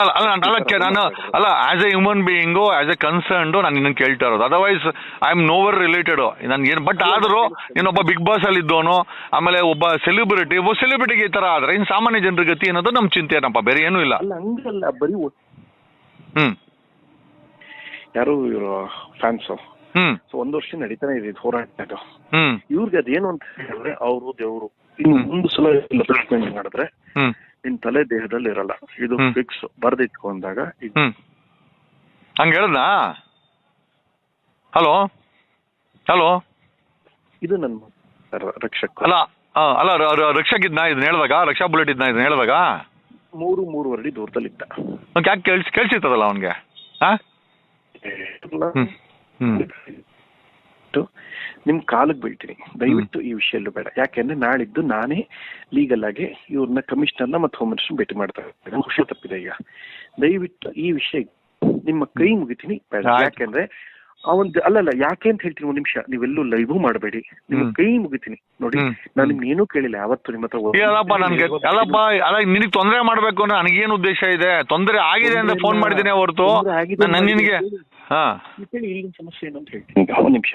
ಅಲ್ಲ ಅಲ್ಲ ನಾನು ಅಲ್ಲ ನಾನು ಅಲ್ಲ as a human being as a concerned ನಾನು ನಿನ್ನ ಕೇಳ್ತಾ ಇರೋದು. Otherwise I am nowhere related ನಾನು ಏನು ಬಟ್ ಆದರೂ ನೀನೊಬ್ಬ ಬಿಗ್ ಬಾಸ್ ಅಲ್ಲಿ ಇದ್ದವನು ಆಮೇಲೆ ಒಬ್ಬ ಸೆಲೆಬ್ರಿಟಿ ಒಬ್ಬ ಸೆಲೆಬ್ರಿಟಿಗೆ ಈ ಥರ ಆದರೆ ಇನ್ನು ಸಾಮಾನ್ಯ ಜನರ ಗತಿ ಅನ್ನೋದು ನಮ್ಮ ಚಿಂತೆ ಏನಪ್ಪ ಬೇರೆ ಏನೂ ಇಲ್ಲ. ಅಲ್ಲ ಹಂಗಲ್ಲ ಬರೀ ಹ್ಮ್. ಯಾರು ಇವರು ಫ್ಯಾನ್ಸು ಹ್ಮ್. ಸೊ ಒಂದ್ ವರ್ಷ ನಡೀತಾನೆ ಇದೆ ಹೋರಾಟ ಇವ್ರಿಗೆ ಅದೇನು ಅಂತ ಹೇಳಿದ್ರೆ ಅವರು ದೇವರು ಇನ್ನು ಒಂದು ಸಲ ಮಾಡಿದ್ರೆ ನಿನ್ ತಲೆ ದೇಹದಲ್ಲಿ ಇರಲ್ಲ. ಇದು ಹ್ಮ್. ಫಿಕ್ಸ್ ಬರ್ದಿಟ್ಕೊಂಡಾಗ ಹಂಗ ಹೇಳಿದ್ನಾ? ಹಲೋ? ಹಲೋ? ಇದು ನನ್ನ ರಕ್ಷಕ. ಅಲ್ಲ ಆ, ಅಲ್ಲ ರಕ್ಷಕ ರ- ರಕ್ಷಕ್ ಇದ್ನ ಇದನ್ನ ಹೇಳಿದಾಗ ರಕ್ಷಾ ಬುಲೆಟ್ ಇದ್ನ ಇದನ್ನ ಹೇಳಿದಾಗ? ಮೂರು ಮೂರುವರೆ ದೂರದಲ್ಲಿ ದೂರದಲ್ಲಿದ್ದ. ಅವ್ನಿಗೆ ಯಾಕೆ ಕೇಳಿಸ್ ಕೇಳಿಸಿರ್ತದಲ್ಲ ಅವನಿಗೆ? ಹಾಂ ನಿಮ್ ಕಾಲಿಗೆ ಬೀಳ್ತೀನಿ. ದಯವಿಟ್ಟು ಈ ವಿಷಯಲ್ಲೂ ಬೇಡ. ಯಾಕೆಂದ್ರೆ ನಾಳಿದ್ದು ನಾನೇ ಲೀಗಲ್ ಆಗಿ ಇವ್ರನ್ನ ಕಮಿಷನರ್ನ ಮತ್ತೆ ಹೋಮ್ ಮಿನಿಸ್ಟರ್ ಭೇಟಿ ಮಾಡ್ತಾ ಇದ್ದೇನೆ ಖುಷಿ ತಪ್ಪಿದೆ ಈಗ. ದಯವಿಟ್ಟು ಈ ವಿಷಯ ನಿಮ್ಮ ಕೈ ಮುಗಿತೀನಿ. ಬೇಡ. ಯಾಕೆಂದ್ರೆ ಅವನ್ ಅಲ್ಲಲ್ಲ ಯಾಕೆ ಅಂತ ಹೇಳ್ತೀನಿ ಒಂದ್ ನಿಮಿಷ. ನೀವೆಲ್ಲೂ ಲೈವ್ ಮಾಡಬೇಡಿ. ನಿಮ್. ಕೈ ಮುಗಿತೀನಿ. ನೋಡಿ. ನಾನು ನಿಮ್ಗೆ ಏನೂ ಕೇಳಿಲ್ಲ. ಯಾವತ್ತು ನಿಮ್ಮ ಹತ್ರ ನನ್ಗೆ? ಅಲ್ಲಪ್ಪ ಅಲ್ಲ ನಿನಗೆ ತೊಂದರೆ ಮಾಡ್ಬೇಕು ಅಂದ್ರೆ ನನಗೇನು ಉದ್ದೇಶ ಇದೆ? ತೊಂದರೆ ಆಗಿದೆ ಅಂತ ಫೋನ್ ಮಾಡಿದ್ದೀನಿ ಹೊರತು. ನಿನಗೆ ಹಾ. ಇಲ್ಲಿ ಸಮಸ್ಯೆ ಏನು ಅಂತ ಹೇಳ್ತೀನಿ. ಈಗ ಒಂದ್ ನಿಮಿಷ.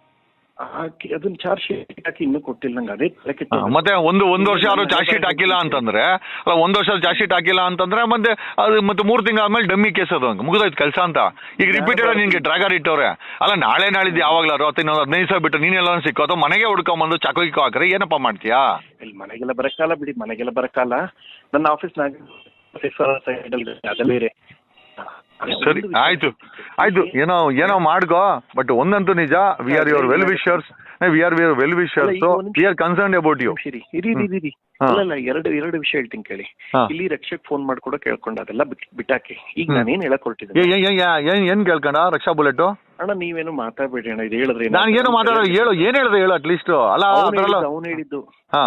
ಹಾಕಿ ಅದನ್ನ ಚಾರ್ಜ್ ಶೀಟ್ ಹಾಕಿ ಇನ್ನೂ ಕೊಟ್ಟಿಲ್ಲ ನಂಗೆ ಅದೇ ತಲೆ ಕೆಟ್ಟ ಹಾ, ಮತ್ತೆ ಒಂದು ಒಂದು ವರ್ಷ ಯಾರು ಚಾರ್ಜ್ ಶೀಟ್ ಹಾಕಿಲ್ಲ ಅಂತಂದ್ರೆ ಅಲ್ಲ ಒಂದು ವರ್ಷ ಚಾರ್ಜ್ ಶೀಟ್ ಹಾಕಿಲ್ಲ ಅಂತಂದ್ರೆ ಮತ್ತೆ ಅದು ಮತ್ತೆ ಮೂರು ತಿಂಗಳ ಆದ್ಮೇಲೆ ಡಮ್ಮಿ ಕೇಸ್ ಅದು ಮುಗಿದೋಯ್ತು ಕೆಲಸ ಅಂತ. ಈಗ ರಿಪೀಟೆಡ್ ನಿನ್ಗೆ ಡ್ರಾಗರ್ ಇಟ್ಟವ್ರೆ. ಅಲ್ಲ ನಾಳೆ ನಾಳಿದ್ದು ಯಾವಾಗ್ಲಾರು ಅಥವಾ ಇನ್ನೊಂದು ಹದಿನೈದು ಸಾವಿರ ಬಿಟ್ಟು ನೀನೆಲ್ಲ ಸಿಕ್ಕೋ ಅಥವಾ ಮನೆಗೆ ಹುಡ್ಕೊಂಬಂದು ಚಾಕು ಗಿಕ್ಕು ಹಾಕ್ರೆ ಏನಪ್ಪ ಮಾಡ್ತೀಯಾ? ಇಲ್ಲಿ ಮನೆಗೆಲ್ಲ ಬರಕ್ಕಾಲ ಬಿಡಿ ಮನೆಗೆಲ್ಲ ಬರಕ್ಕಾಲ ನನ್ನ ಆಫೀಸ್ನಾಗ ಅದೆಲ್ಲ ಬೇರೆ ಸರಿ ಆಯ್ತು. ಆಯ್ತು ಏನೋ ಏನೋ ಮಾಡ್ಕೋ ಬಟ್ ಒಂದಂತೂ ನಿಜ we are your well wishers we are your well wishers we are concern about you ಇರಿ. ಇರಿ ಇರಿ ಹಾ. ಅಲ್ಲಲ್ಲ ಎರಡು ಎರಡು ವಿಷಯ ಹೇಳ್ತೀನಿ ಕೇಳಿ. ಇಲ್ಲಿ ರಕ್ಷಕ್ ಫೋನ್ ಮಾಡ್ಕೊಡೋ ಕೇಳ್ಕೊಂಡ ಅದೆಲ್ಲ ಬಿಟ್- ಬಿಟ್ಟಾಕಿ. ಈಗ. ನಾನೇನ್ ಹೇಳಕ್ ಹೊರಟಿದ್ದೆ ಏನ್ ಕೇಳ್ಕೊಂಡ ರಕ್ಷಾ ಬುಲೆಟ್? ಅಣ್ಣ ನೀವೇನು ಮಾತಾಡ್ಬೇಡಿ ಅಣ್ಣ ಇದು ಹೇಳಿದ್ರೆ ನಾನು ಏನು ಮಾತಾಡೋ ಹೇಳು. ಏನ್ ಹೇಳ್ದೆ ಹೇಳು ಅಟ್ಲೀಸ್ಟ್ ಅಲ್ಲ ಆ ಥರ ಎಲ್ಲ ಅವನು ಹೇಳಿದ್ದು. ಹಾ.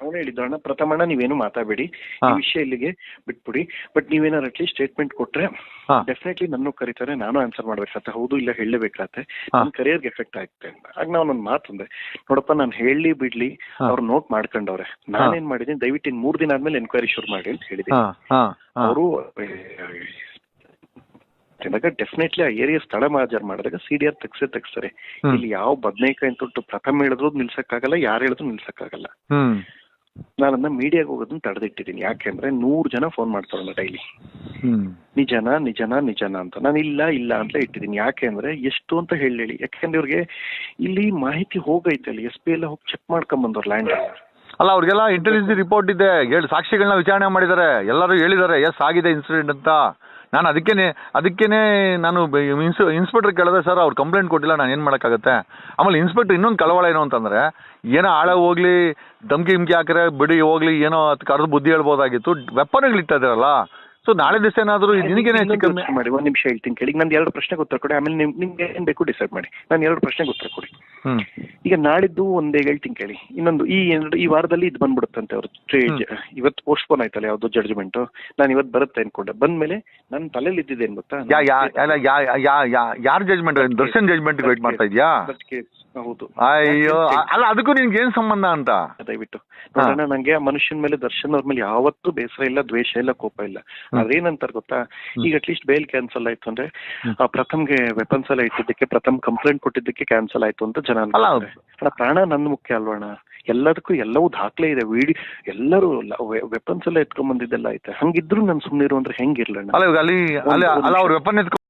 ಅವನು ಹೇಳಿದ್ದು ಅಣ್ಣ ಪ್ರಥಮಣ್ಣ ನೀವೇನು ಮಾತಾಡಬೇಡಿ. ಈ ವಿಷಯ ಇಲ್ಲಿಗೆ ಬಿಟ್ಬಿಡಿ. ಬಟ್ ನೀವೇನಾರು ಅಟ್ಲೀಸ್ಟ್ ಸ್ಟೇಟ್ಮೆಂಟ್ ಕೊಟ್ರೆ ಹಾ. ಡೆಫಿನೆಟ್ಲಿ ನನ್ನ ಕರೀತಾರೆ ನಾನು ಆನ್ಸರ್ ಮಾಡ್ಬೇಕಾಗತ್ತೆ. ಹೌದು ಇಲ್ಲ ಹೇಳಲೇಬೇಕಾತೆ ಹಾ. ನನ್ನ ಕರಿಯರ್ಗೆ ಎಫೆಕ್ಟ್ ಆಗುತ್ತೆ ಅಂತ. ಆಗ ನಾನು ಒಂದು ಮಾತಂದೆ ನೋಡಪ್ಪ ನಾನು ಹೇಳಿ ಬಿಡ್ಲಿ ಹಾ. ಅವ್ರು ನೋಟ್ ಮಾಡ್ಕೊಂಡವ್ರೆ. ನಾನೇನ್ ಮಾಡಿದೀನಿ ದಯವಿಟ್ಟು ಇನ್ ಮೂರ್ ದಿನ ಆದ್ಮೇಲೆ ಎನ್ಕ್ವೈರಿ ಶುರು ಮಾಡಿ ಅಂತ ಹೇಳಿದೀನಿ ಹಾ ಹಾ ಹಾ. ಅವರು ಡೆಫಿನೆಟ್ಲಿ ಆ ಏರಿಯಾ ಸ್ಥಳ ಮಾಜರ್ ಮಾಡಿದಾಗ ಸಿ ಡಿ ಆರ್ ತೆಗ್ಸೇ ತೆಗ್ಸ್ತಾರೆ. ಹ್ಮ್. ಇಲ್ಲಿ ಯಾವ ಬದನೇಕಾಯಿ ತೊಟ್ಟು ಪ್ರಥಮ ಹೇಳಿದ್ರು ನಿಲ್ಸಕ್ಕಾಗಲ್ಲ ಯಾರು ಹೇಳಿದ್ರು ನಿಲ್ಸಕ್ಕಾಗಲ್ಲ. ಹ್ಮ್. ನಾನು ಅದನ್ನ ಮೀಡಿಯಾಗೆ ಹೋಗೋದನ್ನ ತಡೆದಿಟ್ಟಿದ್ದೀನಿ. ಯಾಕೆಂದ್ರೆ ನೂರು ಜನ ಫೋನ್ ಮಾಡ್ತಾರಲ್ಲ ಡೈಲಿ ನಿಜನ ನಿಜನ ನಿಜನ ನಿಜನಾ ಅಂತ. ನಾನು ಇಲ್ಲ ಇಲ್ಲ ಅಂತ ಇಟ್ಟಿದ್ದೀನಿ. ಯಾಕೆಂದ್ರೆ ಎಷ್ಟು ಅಂತ ಹೇಳಿ ಯಾಕೆಂದ್ರೆ ಇವ್ರಿಗೆ ಇಲ್ಲಿ ಮಾಹಿತಿ ಹೋಗೈತೆ ಅಲ್ಲಿ. ಎಸ್ ಪಿ ಎಲ್ಲ ಹೋಗಿ ಚೆಕ್ ಮಾಡ್ಕೊಂಡ್ ಬಂದವ್ರು ಲ್ಯಾಂಡ್ ಅಲ್ಲ ಅವ್ರಿಗೆಲ್ಲ ಇಂಟೆಲಿಜೆನ್ಸ್ ರಿಪೋರ್ಟ್ ಇದೆ. ಹೇಳಿ ಸಾಕ್ಷಿಗಳನ್ನ ವಿಚಾರಣೆ ಮಾಡಿದ್ದಾರೆ. ಎಲ್ಲರೂ ಹೇಳಿದ್ದಾರೆ ಎಸ್ ಆಗಿದೆ ಇನ್ಸಿಡೆಂಟ್ ಅಂತ. ನಾನು ಅದಕ್ಕೇನೆ ಅದಕ್ಕೇನೆ ನಾನು ಇನ್ಸ್, ಇನ್ಸ್ಪೆಕ್ಟರ್ ಕೇಳಿದ್ರೆ ಸರ್, ಅವ್ರು ಕಂಪ್ಲೇಂಟ್ ಕೊಟ್ಟಿಲ್ಲ, ನಾನು ಏನು ಮಾಡೋಕ್ಕಾಗತ್ತೆ? ಆಮೇಲೆ ಇನ್ಸ್ಪೆಕ್ಟರ್ ಇನ್ನೊಂದು ಕಳವಳ ಏನು ಅಂತಂದರೆ, ಏನೋ ಆಳ ಹೋಗ್ಲಿ, ಧಮ್ಕಿ ಗಿಮ್ಕಿ ಹಾಕಿದ್ರೆ ಬಿಡಿ ಹೋಗ್ಲಿ, ಏನೋ ಅದು ಕರೆದು ಬುದ್ಧಿ ಹೇಳ್ಬೋದಾಗಿತ್ತು ವೆಪನ್ಗಳು ಇಟ್ಟಿದ್ರಲ್ಲ ಇದ್ದಾರಲ್ಲ ಸೊ ನಾಳೆ ದಿವಸ ಏನಾದರೂ ಹೆಚ್ಚು ಕಮ್ಮಿ ಮಾಡಿ ಒಂದ್ ನಿಮಿಷ ಹೇಳ್ತೀನಿ ಕೇಳಿ. ನಂದು ಎರಡು ಪ್ರಶ್ನೆಗೆ ಉತ್ತರ ಕೊಡಿ. ಆಮೇಲೆ ನಿಮ್ ನಿಮ್ಗೆ ಏನ್ ಬೇಕು ಡಿಸೈಡ್ ಮಾಡಿ. ನಾನು ಎರಡು ಪ್ರಶ್ನೆಗೆ ಉತ್ತರ ಕೊಡಿ. ಈಗ ನಾಳಿದ್ದು ಒಂದೇ ಹೇಳ್ತೀನಿ ಕೇಳಿ. ಇನ್ನೊಂದು ಈ ಎರಡು ಈ ವಾರದಲ್ಲಿ ಇದು ಬಂದ್ಬಿಡುತ್ತಂತೆ ಅವ್ರ. ಇವತ್ತು ಪೋಸ್ಟ್ಪೋನ್ ಆಯ್ತಲ್ಲ ಯಾವ್ದು ಜಡ್ಜ್ಮೆಂಟ್ ನಾನು ಇವತ್ತು ಬರುತ್ತೆ ಅನ್ಕೊಂಡೆ. ಬಂದ್ಮೇಲೆ ನನ್ನ ತಲೆಯಲ್ಲಿ ಇದ್ದಿದ್ದೇನು ಗೊತ್ತಾ? ಯಾರ ಜಜ್ಮೆಂಟ್ ದರ್ಶನ್ ಜಜ್ಮೆಂಟ್ ವೇಟ್ ಮಾಡ್ತಾ ಇದೆಯಾ? ಹೌದು. ಅಯ್ಯೋ ಅಲ್ಲ ಅದಕ್ಕೂ ನಿನ್ಗೆ ಏನ್ ಸಂಬಂಧ ಅಂತ? ದಯವಿಟ್ಟು. ನೋಡೋಣ ನಂಗೆ ಮನುಷ್ಯನ ಮೇಲೆ ದರ್ಶನ್ ಅವ್ರ ಮೇಲೆ ಯಾವತ್ತೂ ಬೇಸರ ಇಲ್ಲ ದ್ವೇಷ ಇಲ್ಲ ಕೋಪ ಇಲ್ಲ. ಆದ್ರೆ ಏನಂತಾರೆ ಗೊತ್ತಾ? ಈಗ ಅಟ್ಲೀಸ್ಟ್ ಬೇಲ್ ಕ್ಯಾನ್ಸಲ್ ಆಯ್ತು ಅಂದ್ರೆ ಪ್ರಥಮ್ಗೆ ವೆಪನ್ಸ್ ಎಲ್ಲ ಇಟ್ಟಿದ್ದಕ್ಕೆ ಪ್ರಥಮ್ ಕಂಪ್ಲೇಂಟ್ ಕೊಟ್ಟಿದ್ದಕ್ಕೆ ಕ್ಯಾನ್ಸಲ್ ಆಯ್ತು ಅಂತ ಜನ ಪ್ರಾಣ ನನ್ನ ಮುಖ್ಯ ಅಲ್ವಣ್ಣ? ಎಲ್ಲದಕ್ಕೂ ಎಲ್ಲವೂ ದಾಖಲೆ ಇದೆ. ವಿಡಿ ಎಲ್ಲರೂ ವೆಪನ್ಸ್ ಎಲ್ಲ ಎತ್ಕೊಂಡ್ ಬಂದಿದ್ದೆಲ್ಲ ಐತೆ ಹಂಗಿದ್ರು ನಾನು ಸುಮ್ಮನೆ ಇರು ಅಂದ್ರೆ ಹೆಂಗಿರ್ಲಣ್ಣ? ಅಲ್ಲ ಅಲ್ಲಿ ಅಲ್ಲಿ ಅಲ್ಲ ಅವ್ರ ವೆಪನ್ ಎತ್ಕೊಂಡು